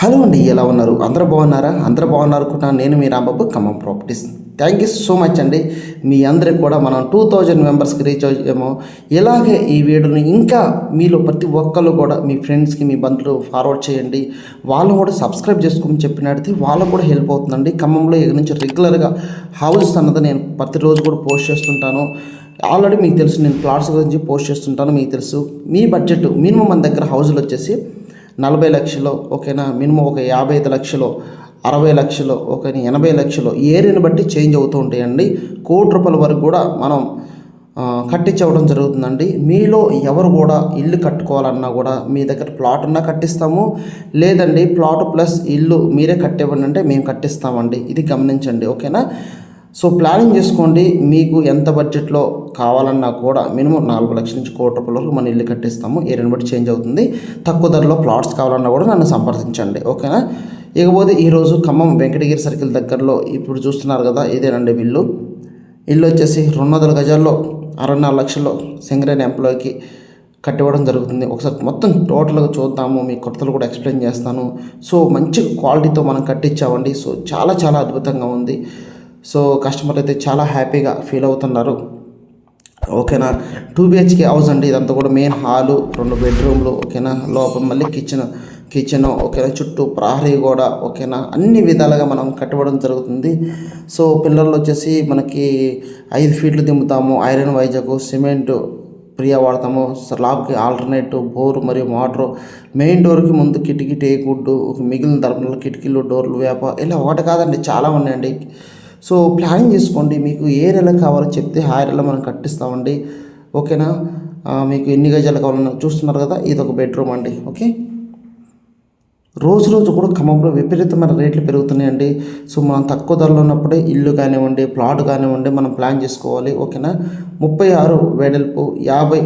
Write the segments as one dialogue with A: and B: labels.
A: Hello అండి ఎలా ఉన్నారు? అందరూ బాగున్నారా? అందరూ బాగున్నారు అనుకుంటున్నాను నేను మీ Rambabu Khammam properties. Thank you so much అండి. మీ అందరికి కూడా మనం టూ థౌజండ్ మెంబర్స్కి రీచ్ అయ్యాము ఇలాగే ఈ వీడియోని ఇంకా మీలో ప్రతి ఒక్కళ్ళు కూడా మీ ఫ్రెండ్స్కి మీ బంధువులు ఫార్వర్డ్ చేయండి. వాళ్ళు కూడా సబ్స్క్రైబ్ చేసుకోమని చెప్పినట్టు వాళ్ళకు కూడా హెల్ప్ అవుతుందండి. ఖమ్మంలో ఇక నుంచి రెగ్యులర్గా హౌసెస్ అన్నది నేను ప్రతిరోజు కూడా పోస్ట్ చేస్తుంటాను. ఆల్రెడీ మీకు తెలుసు నేను ప్లాట్స్ గురించి పోస్ట్ చేస్తుంటాను మీకు తెలుసు. మీ బడ్జెట్ మినిమం మన దగ్గర హౌజులు వచ్చేసి నలభై లక్షలు ఓకేనా? మినిమం ఒక యాభై ఐదు లక్షలు అరవై లక్షలు ఒక ఎనభై లక్షలు ఏరియాని బట్టి చేంజ్ అవుతూ ఉంటాయండి. కోటి రూపాయల వరకు కూడా మనం కట్టించవడం జరుగుతుందండి. మీలో ఎవరు కూడా ఇల్లు కట్టుకోవాలన్నా కూడా మీ దగ్గర ప్లాట్ ఉన్నా కట్టిస్తాము. లేదండి ప్లాట్ ప్లస్ ఇల్లు మీరే కట్టేవ్వండి అంటే మేము కట్టిస్తామండి. ఇది గమనించండి ఓకేనా? సో ప్లానింగ్ చేసుకోండి. మీకు ఎంత బడ్జెట్లో కావాలన్నా కూడా మినిమం నాలుగు లక్షల నుంచి కోటి రూపాయల వరకు మన ఇల్లు కట్టిస్తాము. ఏరియాని బట్టి చేంజ్ అవుతుంది. తక్కువ ధరలో ప్లాట్స్ కావాలన్నా కూడా నన్ను సంప్రదించండి. ఓకేనా ఇకపోతే ఈరోజు ఖమ్మం వెంకటగిరి సర్కిల్ దగ్గరలో ఇప్పుడు చూస్తున్నారు కదా ఇదేనండి ఇల్లు. ఇల్లు వచ్చేసి రెండు వందల గజాల్లో అరవై నాలుగు లక్షల్లో సింగరేణి ఎంప్లాయీకి కట్టివ్వడం జరుగుతుంది. ఒకసారి మొత్తం టోటల్గా చూద్దాము. మీ కొత్తలు కూడా ఎక్స్ప్లెయిన్ చేస్తాను. సో మంచి క్వాలిటీతో మనం కట్టించామండి సో చాలా చాలా అద్భుతంగా ఉంది. సో కస్టమర్ అయితే చాలా హ్యాపీగా ఫీల్ అవుతున్నారు. ఓకేనా? టూ బిహెచ్కే హౌస్ అండి. ఇదంతా కూడా మెయిన్ హాలు రెండు బెడ్రూమ్లు ఓకేనా? లోపల మళ్ళీ కిచెన్ కిచెన్ ఓకేనా? చుట్టూ ప్రహరీ గోడ ఓకేనా? అన్ని విధాలుగా మనం కట్టబడడం జరుగుతుంది. సో పిల్లర్లు వచ్చేసి మనకి ఐదు ఫీట్లు దింపుతాము. ఐరన్ వైజాగ్ సిమెంట్ ప్రియా వాడతాము. స్లాబ్కి ఆల్టర్నేటివ్ బోర్ మరియు మోటర్ మెయిన్ డోర్కి ముందు కిటికీ టేకుడ్డు ఒక మిగిలిన తరపున కిటికీలు డోర్లు వేప ఇలా ఒకటి కాదండి. చాలా ఉన్నాయండి. సో ప్లానింగ్ చేసుకోండి. మీకు ఏ నెల కావాలో చెప్తే ఆ నెల మనం కట్టిస్తామండి. ఓకేనా? మీకు ఎన్ని గజాలు కావాలన్నా చూస్తున్నారు కదా ఇది ఒక బెడ్రూమ్ అండి. ఓకే? రోజు రోజు కూడా ఖమ్మంలో విపరీతమైన రేట్లు పెరుగుతున్నాయండి. సో మనం తక్కువ ధరలో ఉన్నప్పుడే ఇల్లు కానివ్వండి ప్లాట్ కానివ్వండి మనం ప్లాన్ చేసుకోవాలి. ఓకేనా? ముప్పై ఆరు వెడల్పు యాభై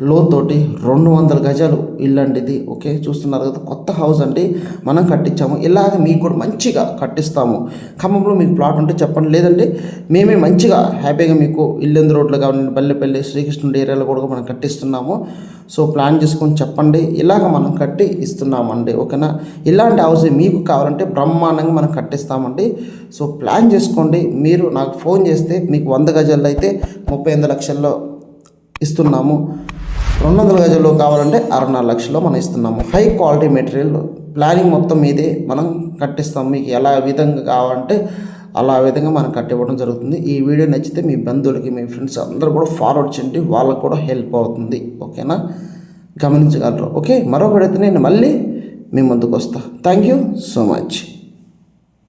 A: లోతోటి రెండు వందల గజాలు ఇల్లు అండి ఇది ఓకే? చూస్తున్నారు కదా కొత్త హౌస్ అండి మనం కట్టించాము. ఇలాగ మీకు కూడా మంచిగా కట్టిస్తాము. ఖమ్మంలో మీకు ప్లాట్ ఉంటే చెప్పండి. లేదంటే మేమే మంచిగా హ్యాపీగా మీకు ఇల్లెందు రోడ్లు కావాలండి బల్లెపల్లి శ్రీకృష్ణుడి ఏరియాలో కూడా మనం కట్టిస్తున్నాము. సో ప్లాన్ చేసుకొని చెప్పండి. ఇలాగ మనం కట్టి ఇస్తున్నామండి ఓకేనా? ఇలాంటి హౌస్ మీకు కావాలంటే బ్రహ్మాండంగా మనం కట్టిస్తామండి. సో ప్లాన్ చేసుకోండి. మీరు నాకు ఫోన్ చేస్తే మీకు వంద గజాల్లో అయితే ముప్పై ఎనిమిది లక్షల్లో ఇస్తున్నాము. రెండు వందల గజాల్లో కావాలంటే అరవై లక్షల్లో మనం ఇస్తున్నాము. హై క్వాలిటీ మెటీరియల్ ప్లానింగ్ మొత్తం మీదే మనం కట్టిస్తాం మీకు ఎలా విధంగా కావాలంటే అలా విధంగా మనం కట్టివ్వడం జరుగుతుంది. ఈ వీడియో నచ్చితే మీ బంధువులకి మీ ఫ్రెండ్స్ అందరూ కూడా ఫార్వర్డ్ చేయండి. వాళ్ళకు కూడా హెల్ప్ అవుతుంది. ఓకేనా? గమనించగలరు. ఓకే? మరొకడైతే నేను మళ్ళీ మీ ముందుకు వస్తా. Thank you so much.